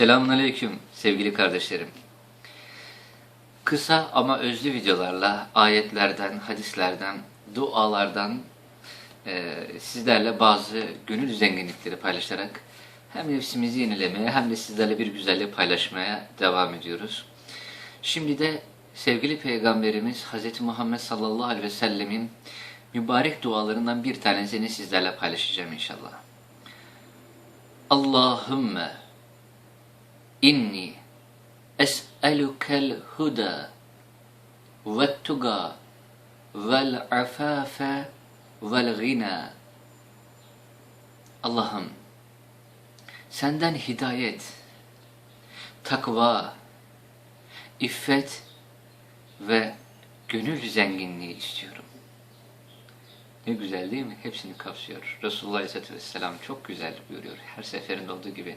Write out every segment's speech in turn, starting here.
Selamun Aleyküm sevgili kardeşlerim. Kısa ama özlü videolarla ayetlerden, hadislerden, dualardan e, sizlerle bazı gönül zenginlikleri paylaşarak hem nefsimizi yenilemeye hem de sizlerle bir güzellik paylaşmaya devam ediyoruz. Şimdi de sevgili Peygamberimiz Hz. Muhammed sallallahu aleyhi ve sellemin mübarek dualarından bir tanesini sizlerle paylaşacağım inşallah. Allahümme inni es'elukel huda ve tuga vel afafe vel gina. Allah'ım senden hidayet, takva, iffet ve gönül zenginliği istiyorum. Ne güzel değil mi? Hepsini kapsıyor. Resulullah Aleyhisselatü Vesselam çok güzel buyuruyor her seferinde olduğu gibi.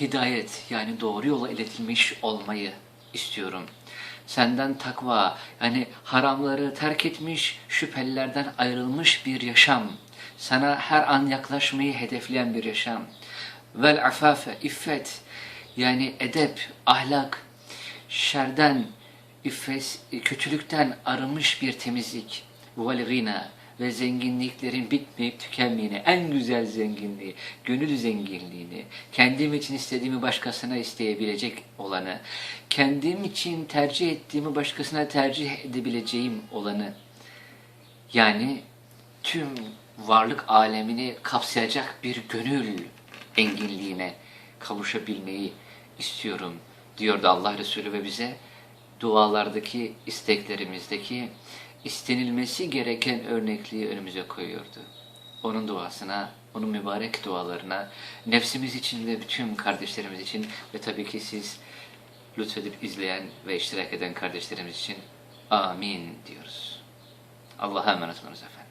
hidayet yani doğru yola iletilmiş olmayı istiyorum. Senden takva yani haramları terk etmiş, şüphelilerden ayrılmış bir yaşam. Sana her an yaklaşmayı hedefleyen bir yaşam. Vel afafe, iffet yani edep, ahlak, şerden, iffet, kötülükten arınmış bir temizlik. Vel gina ve zenginliklerin bitmeyip tükenmeyeni, en güzel zenginliği, gönül zenginliğini, kendim için istediğimi başkasına isteyebilecek olanı, kendim için tercih ettiğimi başkasına tercih edebileceğim olanı, yani tüm varlık alemini kapsayacak bir gönül enginliğine kavuşabilmeyi istiyorum diyordu Allah Resulü ve bize dualardaki isteklerimizdeki istenilmesi gereken örnekliği önümüze koyuyordu. Onun duasına, onun mübarek dualarına, nefsimiz için ve bütün kardeşlerimiz için ve tabii ki siz lütfedip izleyen ve iştirak eden kardeşlerimiz için amin diyoruz. Allah'a emanet olunuz efendim.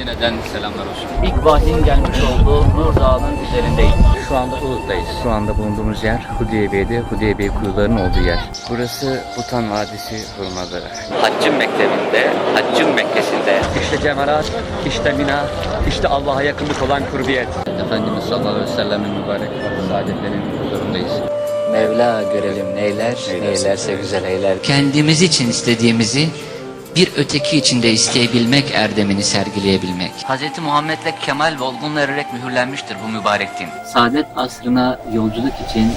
Medine'den selamlar olsun. İlk vahyin gelmiş olduğu Nur Dağı'nın üzerindeyiz. Şu anda Uhud'dayız. Şu anda bulunduğumuz yer Hudeybiye'de, Hudeybiye kuyularının olduğu yer. Burası Butan Vadisi Hurmaları. Haccın mektebinde, Haccın Mekkesi'nde. İşte cemarat, işte mina, işte Allah'a yakınlık olan kurbiyet. Efendimiz sallallahu aleyhi ve sellem'in mübarek saadetlerinin huzurundayız. Mevla görelim neyler, neylerse güzel eyler. kendimiz için istediğimizi bir öteki için de isteyebilmek erdemini sergileyebilmek. Hz. Muhammed'le kemal ve olgunla ererek mühürlenmiştir bu mübarek din. Saadet asrına yolculuk için